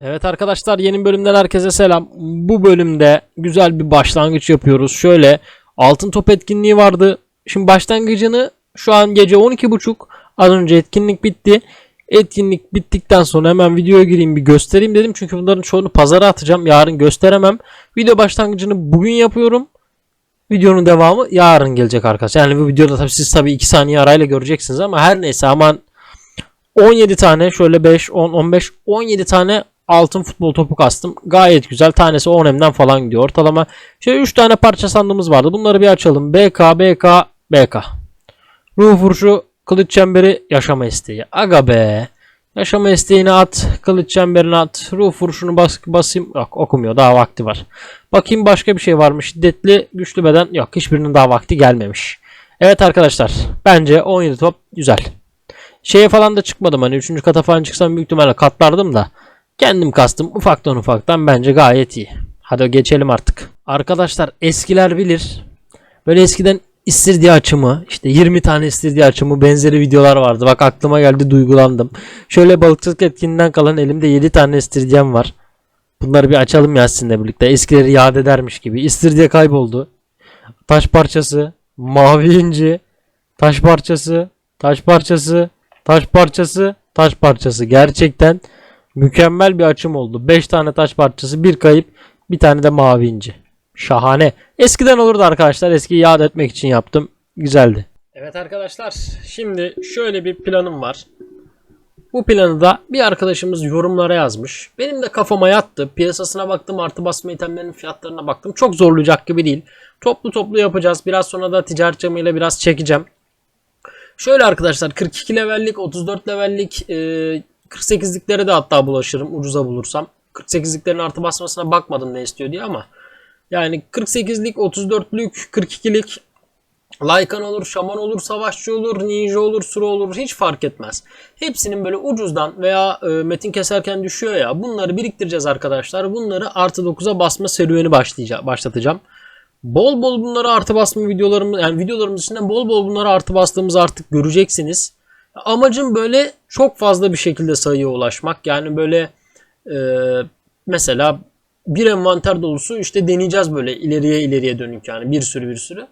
Evet arkadaşlar yeni bölümden herkese selam. Bu bölümde güzel bir başlangıç yapıyoruz. Şöyle altın top etkinliği vardı. Şimdi başlangıcını şu an gece 12.30 az önce etkinlik bitti. Etkinlik bittikten sonra hemen videoya gireyim bir göstereyim dedim. Çünkü bunların çoğunu pazara atacağım. Yarın gösteremem. Video başlangıcını bugün yapıyorum. Videonun devamı yarın gelecek arkadaşlar. Yani bu videoda tabii siz tabii 2 saniye arayla göreceksiniz ama her neyse aman 17 tane şöyle 5, 10, 15, 17 tane altın futbol topu kastım. Gayet güzel. Tanesi 10 M'den falan gidiyor ortalama. Şöyle 3 tane parça sandığımız vardı. Bunları bir açalım. BK, BK, BK. Ruh vuruşu, kılıç çemberi, yaşama isteği. Aga be. Yaşama isteğini at, kılıç çemberini at, ruh vuruşunu bas, basayım. Yok okumuyor daha vakti var. Bakayım başka bir şey var mı? Şiddetli, güçlü beden. Yok hiçbirinin daha vakti gelmemiş. Evet arkadaşlar bence 17 top güzel. Şeye falan da çıkmadım hani 3. kata falan çıksam büyük ihtimalle katlardım da. Kendim kastım ufaktan ufaktan bence gayet iyi. Hadi geçelim artık. Arkadaşlar eskiler bilir. Böyle eskiden istirdiği açımı işte 20 tane istirdiği açımı benzeri videolar vardı. Bak aklıma geldi duygulandım. Şöyle balıkçılık etkinliğinden kalan elimde 7 tane istirdiyem var. Bunları bir açalım ya sizinle birlikte. Eskileri yad edermiş gibi. İstirdiye kayboldu. Taş parçası. Mavi inci. Taş parçası. Taş parçası. Taş parçası. Taş parçası. Gerçekten mükemmel bir açım oldu. 5 tane taş parçası. Bir kayıp. Bir tane de mavi inci. Şahane. Eskiden olurdu arkadaşlar. Eskiyi yad etmek için yaptım. Güzeldi. Evet arkadaşlar. Şimdi şöyle bir planım var. Bu planı da bir arkadaşımız yorumlara yazmış. Benim de kafama yattı. Piyasasına baktım, artı basma itemlerinin fiyatlarına baktım. Çok zorlayacak gibi değil. Toplu toplu yapacağız. Biraz sonra da ticaret camıyla biraz çekeceğim. Şöyle arkadaşlar 42 levellik, 34 levellik, e, 48'liklere de hatta bulaşırım ucuza bulursam. 48'liklerin artı basmasına bakmadım ne istiyor diye ama yani 48'lik, 34'lük, 42'lik Lycan olur, şaman olur, savaşçı olur, ninja olur, suru olur hiç fark etmez. Hepsinin böyle ucuzdan veya e, metin keserken düşüyor ya bunları biriktireceğiz arkadaşlar. Bunları artı 9'a basma serüveni başlayacağım, başlatacağım. Bol bol bunları artı basma videolarımız yani videolarımız içinde bol bol bunları artı bastığımızı artık göreceksiniz. Amacım böyle çok fazla bir şekilde sayıya ulaşmak. Yani böyle e, mesela bir envanter dolusu işte deneyeceğiz böyle ileriye ileriye dönük yani bir sürü bir sürü.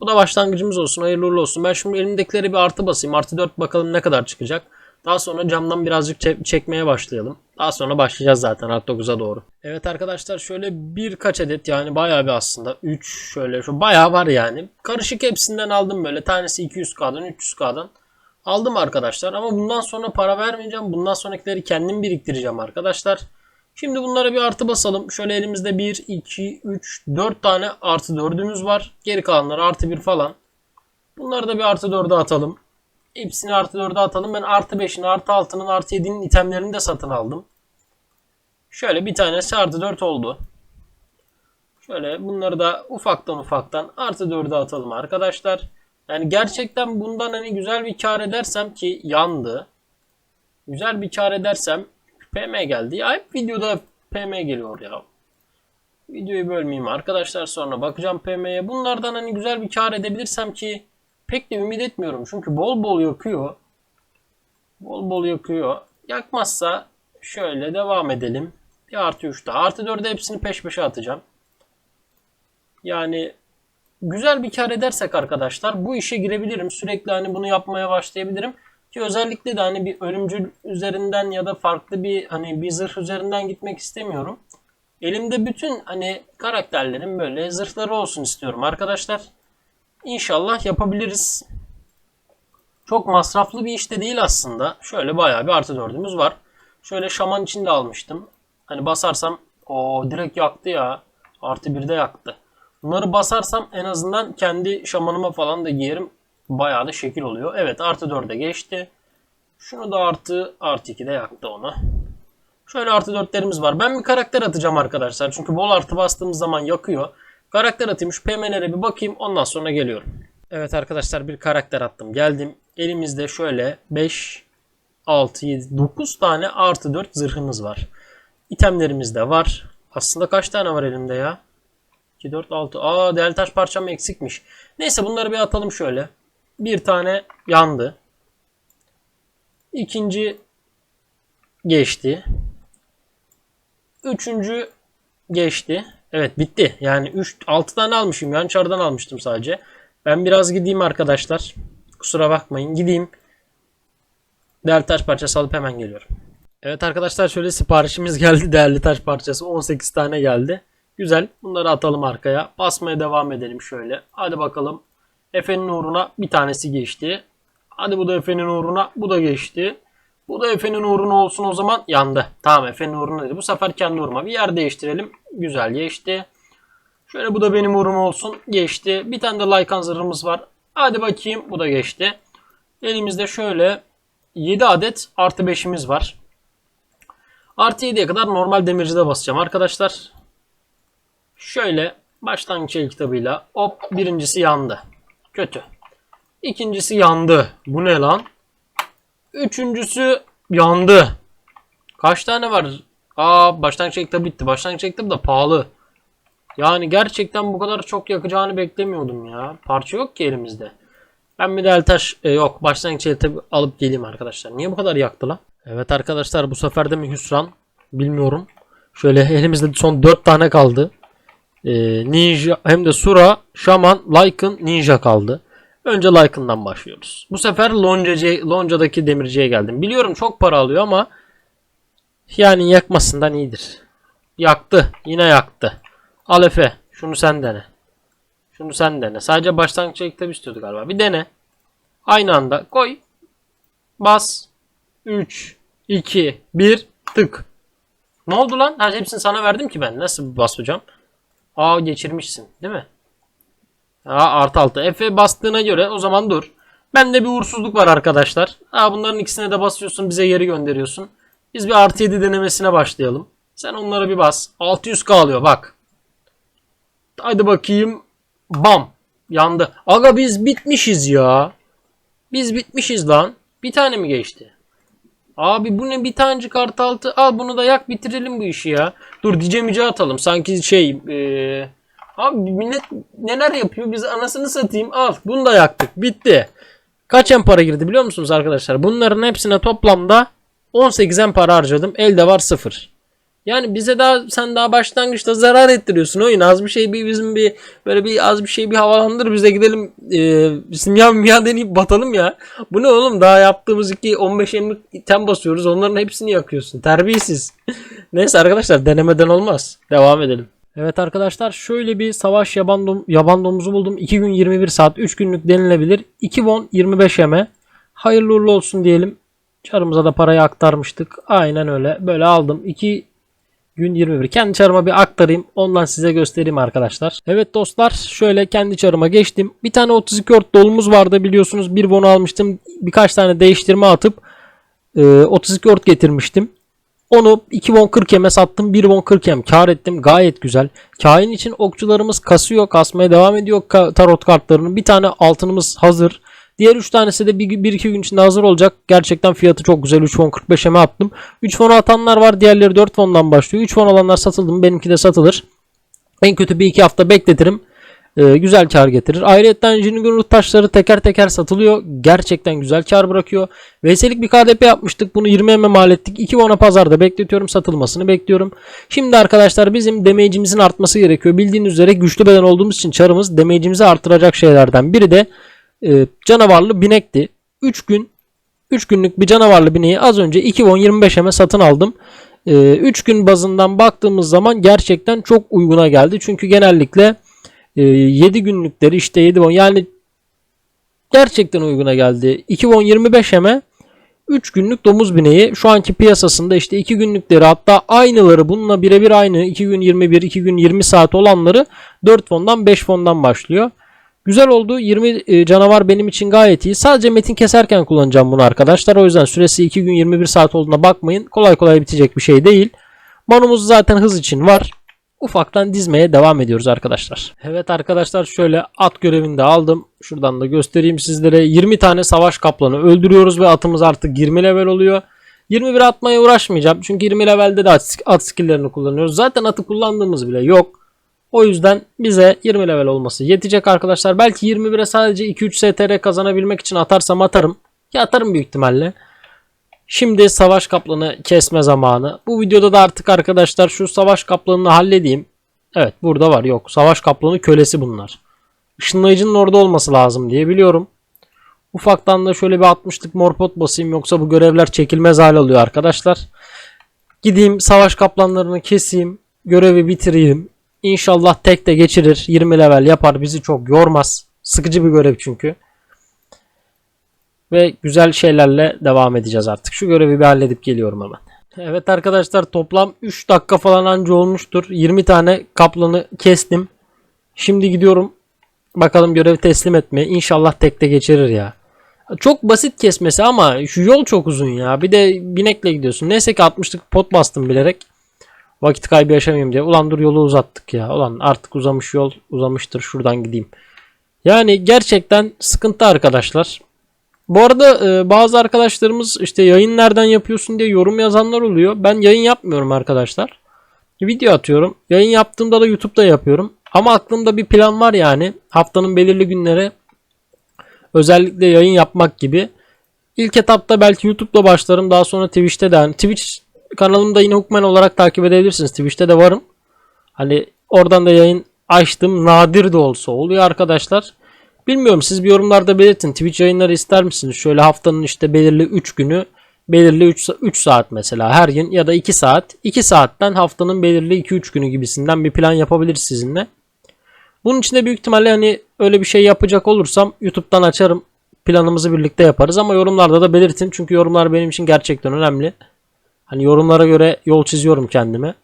Bu da başlangıcımız olsun. Hayırlı uğurlu olsun. Ben şimdi elimdekileri bir artı basayım. Artı 4 bakalım ne kadar çıkacak. Daha sonra camdan birazcık çe- çekmeye başlayalım. Daha sonra başlayacağız zaten artı 9'a doğru. Evet arkadaşlar şöyle birkaç adet yani bayağı bir aslında 3 şöyle şu bayağı var yani. Karışık hepsinden aldım böyle. Tanesi 200k'dan 300k'dan. Aldım arkadaşlar ama bundan sonra para vermeyeceğim. Bundan sonrakileri kendim biriktireceğim arkadaşlar. Şimdi bunlara bir artı basalım. Şöyle elimizde 1, 2, 3, 4 tane artı 4'ümüz var. Geri kalanları artı 1 falan. Bunları da bir artı 4'e atalım. Hepsini artı 4'e atalım. Ben artı 5'in, artı 6'nın, artı 7'nin itemlerini de satın aldım. Şöyle bir tanesi artı 4 oldu. Şöyle bunları da ufaktan ufaktan artı 4'e atalım arkadaşlar. Yani gerçekten bundan hani güzel bir kar edersem ki yandı. Güzel bir kar edersem PM geldi. Ya hep videoda PM geliyor ya. Videoyu bölmeyeyim arkadaşlar sonra bakacağım PM'ye. Bunlardan hani güzel bir kar edebilirsem ki pek de ümit etmiyorum. Çünkü bol bol yakıyor. Bol bol yakıyor. Yakmazsa şöyle devam edelim. Bir artı 3 daha. Artı 4'e hepsini peş peşe atacağım. Yani güzel bir kar edersek arkadaşlar bu işe girebilirim. Sürekli hani bunu yapmaya başlayabilirim. Ki özellikle de hani bir ölümcül üzerinden ya da farklı bir hani bir zırh üzerinden gitmek istemiyorum. Elimde bütün hani karakterlerin böyle zırhları olsun istiyorum arkadaşlar. İnşallah yapabiliriz. Çok masraflı bir iş de değil aslında. Şöyle bayağı bir artı dördümüz var. Şöyle şaman için de almıştım. Hani basarsam o direkt yaktı ya. Artı bir de yaktı. Bunları basarsam en azından kendi şamanıma falan da giyerim. Bayağı da şekil oluyor. Evet artı 4'e geçti. Şunu da artı artı 2'de yaktı onu. Şöyle artı 4'lerimiz var. Ben bir karakter atacağım arkadaşlar. Çünkü bol artı bastığımız zaman yakıyor. Karakter atayım şu PM'lere bir bakayım. Ondan sonra geliyorum. Evet arkadaşlar bir karakter attım. Geldim. Elimizde şöyle 5, 6, 7, 9 tane artı 4 zırhımız var. İtemlerimiz de var. Aslında kaç tane var elimde ya? 2, 4, 6. Aa değerli taş parçam eksikmiş. Neyse bunları bir atalım şöyle. Bir tane yandı. İkinci geçti. Üçüncü geçti. Evet bitti. Yani 3 6 tane almışım. Yan çardan almıştım sadece. Ben biraz gideyim arkadaşlar. Kusura bakmayın. Gideyim. Değerli taş parçası alıp hemen geliyorum. Evet arkadaşlar şöyle siparişimiz geldi. Değerli taş parçası 18 tane geldi. Güzel. Bunları atalım arkaya. Basmaya devam edelim şöyle. Hadi bakalım. Efe'nin uğruna bir tanesi geçti. Hadi bu da Efe'nin uğruna. Bu da geçti. Bu da Efe'nin uğruna olsun o zaman. Yandı. Tamam Efe'nin uğruna dedi. Bu sefer kendi uğruma. Bir yer değiştirelim. Güzel geçti. Şöyle bu da benim uğrum olsun. Geçti. Bir tane de Lycan zırhımız var. Hadi bakayım. Bu da geçti. Elimizde şöyle 7 adet artı 5'imiz var. Artı 7'ye kadar normal demircide basacağım arkadaşlar. Şöyle başlangıç el kitabıyla hop birincisi yandı. Kötü. İkincisi yandı. Bu ne lan? Üçüncüsü yandı. Kaç tane var? Aa başlangıç el kitabı bitti. Başlangıç el kitabı da pahalı. Yani gerçekten bu kadar çok yakacağını beklemiyordum ya. Parça yok ki elimizde. Ben bir de taş e, yok başlangıç el kitabı alıp geleyim arkadaşlar. Niye bu kadar yaktı lan? Evet arkadaşlar bu sefer de mi hüsran? Bilmiyorum. Şöyle elimizde son 4 tane kaldı. Ee, ninja hem de Sura, Şaman, Lycan, Ninja kaldı. Önce Lycan'dan başlıyoruz. Bu sefer Lonca'cı, Lonca'daki demirciye geldim. Biliyorum çok para alıyor ama yani yakmasından iyidir. Yaktı. Yine yaktı. Al Efe. Şunu sen dene. Şunu sen dene. Sadece başlangıç kitap istiyordu galiba. Bir dene. Aynı anda koy. Bas. 3, 2, 1, tık. Ne oldu lan? Ha, hepsini sana verdim ki ben. Nasıl basacağım? Aa geçirmişsin değil mi? Aa artı altı. Efe bastığına göre o zaman dur. Bende bir uğursuzluk var arkadaşlar. Aa bunların ikisine de basıyorsun bize geri gönderiyorsun. Biz bir artı 7 denemesine başlayalım. Sen onlara bir bas. 600 kalıyor bak. Hadi bakayım. Bam. Yandı. Aga biz bitmişiz ya. Biz bitmişiz lan. Bir tane mi geçti? Abi bu ne bir tanecik artı altı. Al bunu da yak bitirelim bu işi ya. Dur dicemici atalım. Sanki şey eee Abi millet neler yapıyor biz anasını satayım al bunu da yaktık bitti. Kaç en para girdi biliyor musunuz arkadaşlar? Bunların hepsine toplamda 18 en para harcadım. Elde var 0. Yani bize daha sen daha başlangıçta zarar ettiriyorsun oyun. Az bir şey bir bizim bir böyle bir az bir şey bir havalandır bize gidelim e, simya mimya deneyip batalım ya. Bu ne oğlum daha yaptığımız iki 15 emlik item basıyoruz onların hepsini yakıyorsun. Terbiyesiz. Neyse arkadaşlar denemeden olmaz. Devam edelim. Evet arkadaşlar şöyle bir savaş yaban, dom yaban domuzu buldum. 2 gün 21 saat 3 günlük denilebilir. 2 won 25 eme. Hayırlı uğurlu olsun diyelim. Çarımıza da parayı aktarmıştık. Aynen öyle. Böyle aldım. 2 gün 21. Kendi çarıma bir aktarayım. Ondan size göstereyim arkadaşlar. Evet dostlar şöyle kendi çarıma geçtim. Bir tane 32 ort dolumuz vardı biliyorsunuz. Bir won almıştım. Birkaç tane değiştirme atıp e, 32 ort getirmiştim. Onu 2 won 40 yeme sattım. 1 won 40 yem kar ettim. Gayet güzel. Kain için okçularımız kasıyor. Kasmaya devam ediyor tarot kartlarını. Bir tane altınımız hazır. Diğer 3 tanesi de 1-2 gün içinde hazır olacak. Gerçekten fiyatı çok güzel. 3 won 45 yeme attım. 3 won atanlar var. Diğerleri 4 won'dan başlıyor. 3 won alanlar satıldı mı? Benimki de satılır. En kötü bir iki hafta bekletirim. Ee, güzel kar getirir. Ayrıca Jinigunrut taşları teker teker satılıyor. Gerçekten güzel kar bırakıyor. Veyselik bir KDP yapmıştık. Bunu 20 mm mal ettik. 2 won'a pazarda bekletiyorum. Satılmasını bekliyorum. Şimdi arkadaşlar bizim damage'imizin artması gerekiyor. Bildiğiniz üzere güçlü beden olduğumuz için çarımız damage'imizi artıracak şeylerden biri de e, canavarlı binekti. 3 gün 3 günlük bir canavarlı bineği az önce 2 won 25 eme satın aldım. 3 gün bazından baktığımız zaman gerçekten çok uyguna geldi. Çünkü genellikle 7 günlükleri işte 7 won yani gerçekten uyguna geldi. 2 won 25 eme 3 günlük domuz bineği şu anki piyasasında işte 2 günlükleri hatta aynıları bununla birebir aynı 2 gün 21 2 gün 20 saat olanları 4 fondan 5 fondan başlıyor. Güzel oldu. 20 e, canavar benim için gayet iyi. Sadece metin keserken kullanacağım bunu arkadaşlar. O yüzden süresi 2 gün 21 saat olduğuna bakmayın. Kolay kolay bitecek bir şey değil. Manumuz zaten hız için var. Ufaktan dizmeye devam ediyoruz arkadaşlar. Evet arkadaşlar şöyle at görevini de aldım. Şuradan da göstereyim sizlere. 20 tane savaş kaplanı öldürüyoruz ve atımız artık 20 level oluyor. 21 atmaya uğraşmayacağım. Çünkü 20 levelde de at, at skilllerini kullanıyoruz. Zaten atı kullandığımız bile yok. O yüzden bize 20 level olması yetecek arkadaşlar. Belki 21'e sadece 2-3 STR kazanabilmek için atarsam atarım. Ki atarım büyük ihtimalle. Şimdi savaş kaplanı kesme zamanı. Bu videoda da artık arkadaşlar şu savaş kaplanını halledeyim. Evet burada var yok. Savaş kaplanı kölesi bunlar. Işınlayıcının orada olması lazım diye biliyorum. Ufaktan da şöyle bir 60'lık morpot basayım yoksa bu görevler çekilmez hal alıyor arkadaşlar. Gideyim savaş kaplanlarını keseyim. Görevi bitireyim. İnşallah tek de geçirir. 20 level yapar bizi çok yormaz. Sıkıcı bir görev çünkü. Ve güzel şeylerle devam edeceğiz artık. Şu görevi bir halledip geliyorum hemen. Evet arkadaşlar toplam 3 dakika falan anca olmuştur. 20 tane kaplanı kestim. Şimdi gidiyorum. Bakalım görevi teslim etmeye. İnşallah tekte geçirir ya. Çok basit kesmesi ama şu yol çok uzun ya. Bir de binekle gidiyorsun. Neyse ki 60'lık pot bastım bilerek. Vakit kaybı yaşamayayım diye. Ulan dur yolu uzattık ya. Ulan artık uzamış yol uzamıştır. Şuradan gideyim. Yani gerçekten sıkıntı arkadaşlar. Bu arada e, bazı arkadaşlarımız işte yayın nereden yapıyorsun diye yorum yazanlar oluyor. Ben yayın yapmıyorum arkadaşlar. Video atıyorum. Yayın yaptığımda da YouTube'da yapıyorum. Ama aklımda bir plan var yani. Haftanın belirli günleri özellikle yayın yapmak gibi. İlk etapta belki YouTube'da başlarım. Daha sonra Twitch'te de. Yani Twitch kanalımda yine Hukmen olarak takip edebilirsiniz. Twitch'te de varım. Hani oradan da yayın açtım. Nadir de olsa oluyor arkadaşlar. Bilmiyorum siz bir yorumlarda belirtin. Twitch yayınları ister misiniz? Şöyle haftanın işte belirli 3 günü belirli 3, 3 saat mesela her gün ya da 2 saat. 2 saatten haftanın belirli 2-3 günü gibisinden bir plan yapabiliriz sizinle. Bunun için de büyük ihtimalle hani öyle bir şey yapacak olursam YouTube'dan açarım. Planımızı birlikte yaparız ama yorumlarda da belirtin. Çünkü yorumlar benim için gerçekten önemli. Hani yorumlara göre yol çiziyorum kendime.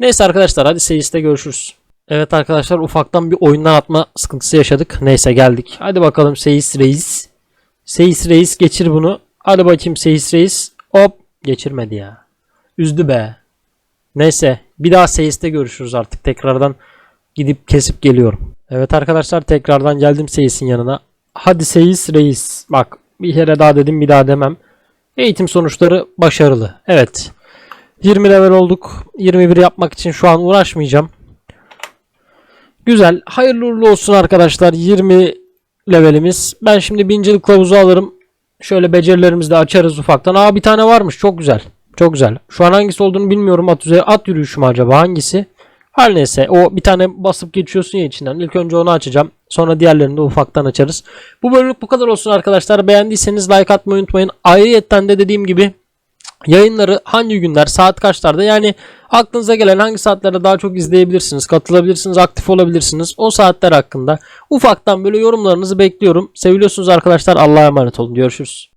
Neyse arkadaşlar hadi seyiste görüşürüz. Evet arkadaşlar ufaktan bir oyundan atma sıkıntısı yaşadık. Neyse geldik. Hadi bakalım Seyis Reis. Seyis Reis geçir bunu. Hadi bakayım Seyis Reis. Hop geçirmedi ya. Üzdü be. Neyse bir daha Seyis'te görüşürüz artık. Tekrardan gidip kesip geliyorum. Evet arkadaşlar tekrardan geldim Seyis'in yanına. Hadi Seyis Reis. Bak bir kere daha dedim bir daha demem. Eğitim sonuçları başarılı. Evet. 20 level olduk. 21 yapmak için şu an uğraşmayacağım. Güzel. Hayırlı uğurlu olsun arkadaşlar. 20 levelimiz. Ben şimdi bincilik kılavuzu alırım. Şöyle becerilerimizi de açarız ufaktan. Aa bir tane varmış. Çok güzel. Çok güzel. Şu an hangisi olduğunu bilmiyorum. At üzeri at yürüyüşü mü acaba? Hangisi? Her neyse. O bir tane basıp geçiyorsun ya içinden. İlk önce onu açacağım. Sonra diğerlerini de ufaktan açarız. Bu bölümlük bu kadar olsun arkadaşlar. Beğendiyseniz like atmayı unutmayın. Ayrıyetten de dediğim gibi Yayınları hangi günler, saat kaçlarda yani aklınıza gelen hangi saatlerde daha çok izleyebilirsiniz, katılabilirsiniz, aktif olabilirsiniz. O saatler hakkında ufaktan böyle yorumlarınızı bekliyorum. Seviliyorsunuz arkadaşlar. Allah'a emanet olun. Görüşürüz.